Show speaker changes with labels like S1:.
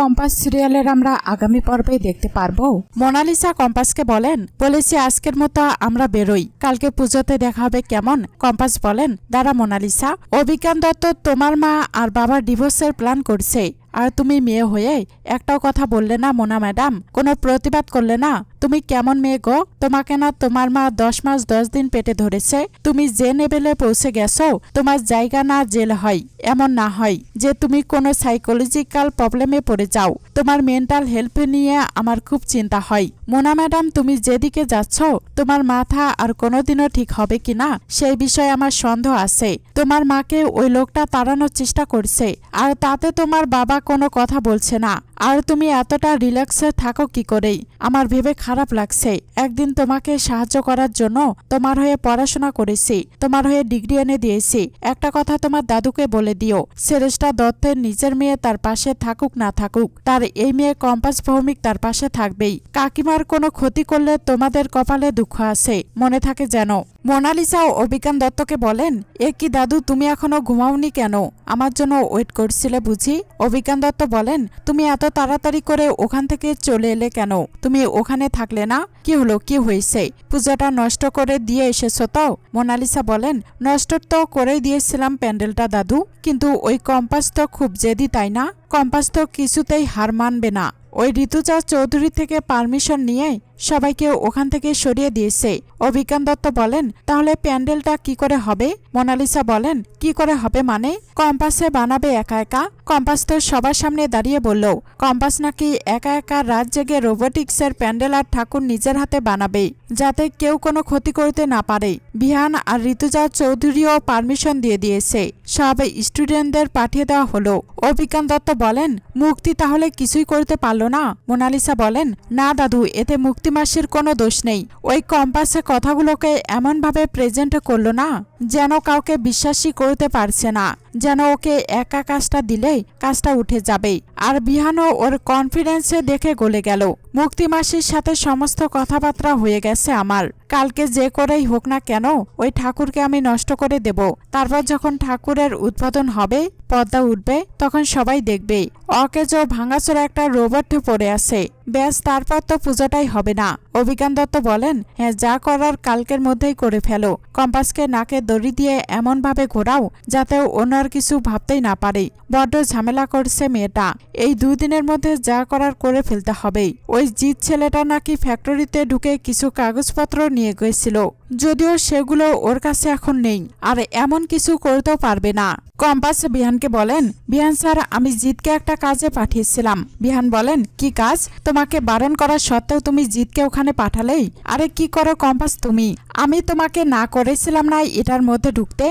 S1: Compass সিরিয়ালের আমরা আগামী পর্বে দেখতে পারব। মোনালিসা কম্পাসকে বলেন, বলেছি আজকের মতো আমরা বেরোই। কালকে পুজোতে দেখা হবে কেমন? কম্পাস বলেন, দাঁড়া মোনালিসা অভিজ্ঞান দত্ত তোমার মা আর বাবা ডিভোর্সের প্ল্যান করছে। আর তুমি মেয়ে হয়ে একটাও কথা বললে না মোনা ম্যাডাম, কোনো প্রতিবাদ করলে না? তুমি কেমন মেয়ে গো? তোমাকে না তোমার মা দশ মাস দশ দিন পেটে ধরেছে। তুমি যে লেভেলে পৌঁছে গেছো, তোমার জায়গা না জেল হয়, এমন না হয় যে তুমি কোনো সাইকোলজিক্যাল প্রবলেমে পড়ে যাও। তোমার মেন্টাল হেলথ নিয়ে আমার খুব চিন্তা হয়। মোনা ম্যাডাম, তুমি যেদিকে যাচ্ছ, তোমার মাথা আর কোনোদিনও ঠিক হবে কিনা সেই বিষয়ে আমার সন্দেহ আছে। তোমার মাকে ওই লোকটা তাড়ানোর চেষ্টা করছে, আর তাতে তোমার বাবা কোনো কথা বলছে না। আর তুমি এতটা রিল্যাক্সে থাকো কি করেই? আমার ভেবে খারাপ লাগছে। একদিন তোমাকে সাহায্য করার জন্য তোমার হয়ে পড়াশোনা করেছি, তোমার হয়ে ডিগ্রি এনে দিয়েছি। একটা কথা তোমার দাদুকে বলে দিও সেরেস্টা দত্তের নিজের মেয়ে তার পাশে থাকুক না থাকুক, তার এই মেয়ে কম্পাস ভৌমিক তার পাশে থাকবেই। কাকিমার কোনো ক্ষতি করলে তোমাদের কপালে দুঃখ আছে, মনে থাকে যেন। মোনালিসা অভিজ্ঞান দত্তকে বলেন, এ কি দাদু, তুমি এখনও ঘুমাওনি কেন? আমার জন্য ওয়েট করছিলে বুঝি? অভিজ্ঞান দত্ত বলেন, তুমি এত তাড়াতাড়ি করে ওখান থেকে চলে এলে কেন? তুমি ওখানে থাকলে না? কি হলো? কি হয়েছে? পূজাটা নষ্ট করে দিয়ে এসেছ তো? মোনালিসা বলেন, নষ্ট তো করেই দিয়েছিলাম প্যান্ডেলটা, দাদু। কিন্তু ওই কম্পাস তো খুব জেদি, তাই না? কম্পাস তো কিছুতেই হার মানবে না। ওই ঋতুজা চৌধুরী থেকে পারমিশন নিয়ে সবাইকে ওখান থেকে সরিয়ে দিয়েছে। অভিজ্ঞান দত্ত বলেন, তাহলে প্যান্ডেলটা কি করে হবে? মোনালিসা বলেন, কি করে হবে মানে? কম্পাসে বানাবে একা একা? কম্পাস তো সবার সামনে দাঁড়িয়ে বলল, কম্পাস নাকি একা একা রাত জেগে রোবোটিক্সের প্যান্ডেল আর ঠাকুর নিজের হাতে বানাবে যাতে কেউ কোনো ক্ষতি করতে না পারে। বিহান আর ঋতুজা চৌধুরীও পারমিশন দিয়ে দিয়েছে। সব স্টুডেন্টদের পাঠিয়ে দেওয়া হলো। অভিজ্ঞান দত্ত বলেন, মুক্তি তাহলে কিছুই করতে পারল না। মোনালিসা বলেন, না দাদু, এতে মুক্তি মাসির কোনো দোষ নেই। ওই কম্পাসে কথাগুলোকে এমনভাবে প্রেজেন্ট করল না, যেন কাউকে বিশ্বাসই করতে পারছে না। যেন ওকে একা কাজটা দিলেই কাজটা উঠে যাবে আর বিহানও ওর কনফিডেন্সে দেখে গলে গেল। মুক্তিমাসির সাথে সমস্ত কথাবার্তা হয়ে গেছে আমার। কালকে যে করেই হোক না কেন, ওই ঠাকুরকে আমি নষ্ট করে দেব। তারপর যখন ঠাকুরের উদ্বোধন হবে পর্দা উঠবে, তখন সবাই দেখবে, অকেজ ভাঙাচোরা একটা রোবট পড়ে আছে। ব্যাস, তারপর তো পুজোটাই হবে না। অভিজ্ঞান দত্ত বলেন হ্যাঁ যা করার কালকের মধ্যেই করে ফেলো। কম্পাসকে নাকে দড়ি দিয়ে এমনভাবে ঘোরাও, যাতে আর কিছু ভাবতেই না পারে। বড্ড ঝামেলা করছে মেয়েটা। এই দুদিনের মধ্যে যা করার করে ফেলতে হবেই ওই জিৎ ছেলেটা নাকি ফ্যাক্টরিতে ঢুকে কিছু কাগজপত্র নিয়ে গেছিল, যদিও সেগুলো ওর কাছে এখন নেই, আর এমন কিছু করতেও পারবে না। কম্পাস বিহানকে বলেন, বিহান স্যার, আমি জিতকে একটা কাজে পাঠিয়েছিলাম। বিহান বলেন, কি কাজ? তোমাকে বারণ করা সত্ত্বেও তুমি জিতকে ওখানে পাঠালেই? আরে কি করো কম্পাস তুমি? আমি তোমাকে না করেছিলাম না এটার মধ্যে ঢুকতে?